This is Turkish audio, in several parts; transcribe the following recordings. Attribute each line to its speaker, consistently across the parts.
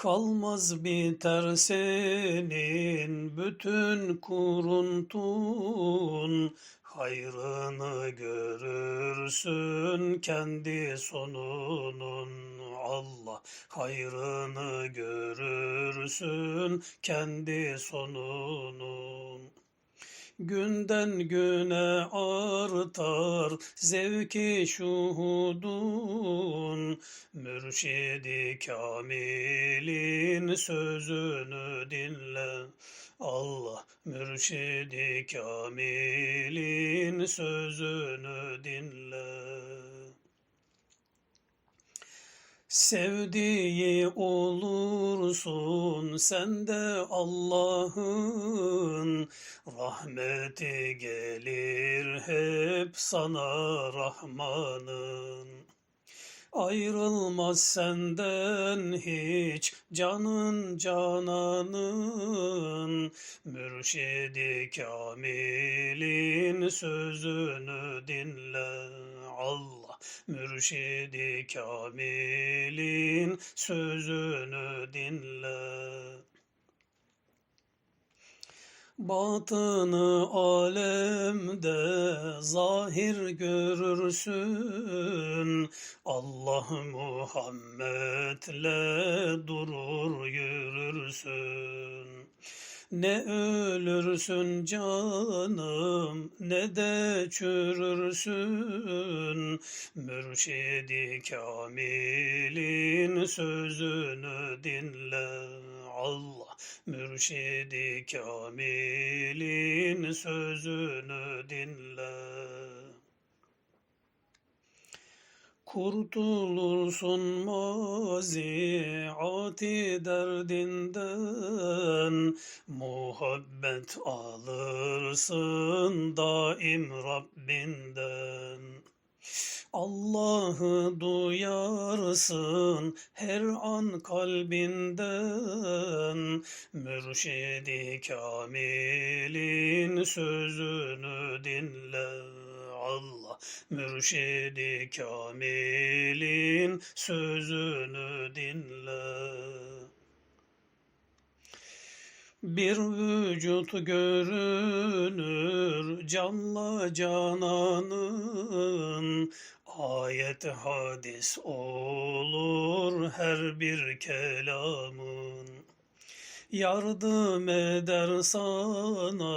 Speaker 1: Kalmaz biter senin bütün kuruntun, hayrını görürsün kendi sonunun. Allah hayrını görürsün kendi sonunun. Günden güne artar zevki şuhudun, Mürşidi Kamil'in sözünü dinle. Allah mürşidi Kamil'in sözünü dinle. Sevdiği olursun sen de Allah'ın rahmeti gelir hep sana Rahman'ın. Ayrılmaz senden hiç canın cananın Mürşidi Kamil'in sözünü dinle Allah Mürşidi Kamil'in sözünü dinle Batını alemde zahir görürsün. Allah Muhammed'le durur yürürsün. Ne ölürsün canım ne de çürürsün. Mürşidi Kamil'in sözünü dinle. Allah mürşidi Kamil'in sözünü dinle. Kurtulursun maziati derdinden, muhabbet alırsın daim Rabbinden. Allah'ı duyarsın her an kalbinden, Mürşidi Kamil'in sözünü dinle. Allah mürşidi Kamil'in sözünü dinle. Bir vücut görünür canla cananın, ayet hadis olur her bir kelamın. Yardım eder sana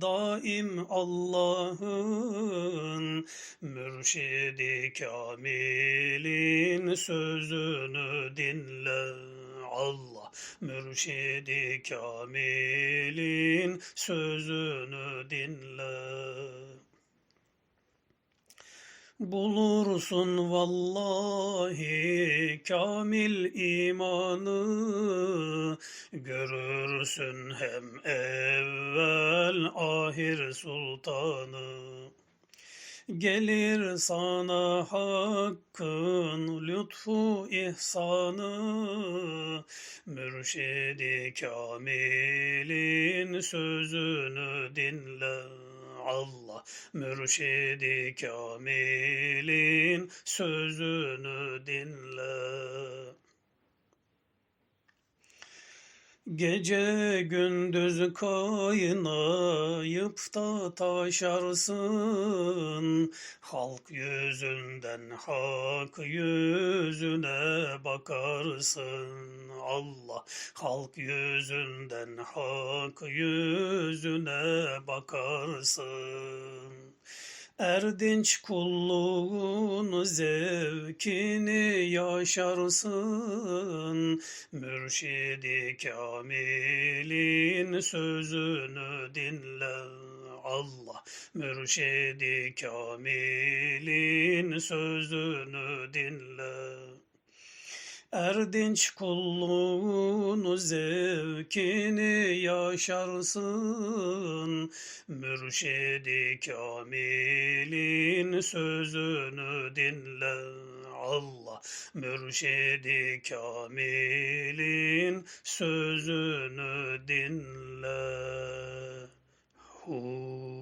Speaker 1: daim Allah'ın mürşidi Kamil'in sözünü dinle. Allah mürşidi Kamil'in sözünü dinle. Bulursun vallahi kamil imanı, görürsün hem evvel ahir sultanı. Gelir sana hakkın lütfu ihsanı, mürşidi kamilin sözünü dinle. Allah mürşidi kamilin sözünü dinle. Gece gündüz kaynayıp da taşarsın, Halk yüzünden hak yüzüne bakarsın. Allah halk yüzünden hak yüzüne bakarsın. Erdinç kulluğun zevkini yaşarsın, Mürşidi Kamil'in sözünü dinle. Allah mürşidi Kamil'in sözünü dinle. Erdinç kulluğun zevkini yaşarsın, Mürşidi Kamil'in sözünü dinle. Allah mürşidi Kamil'in sözünü dinle. Hu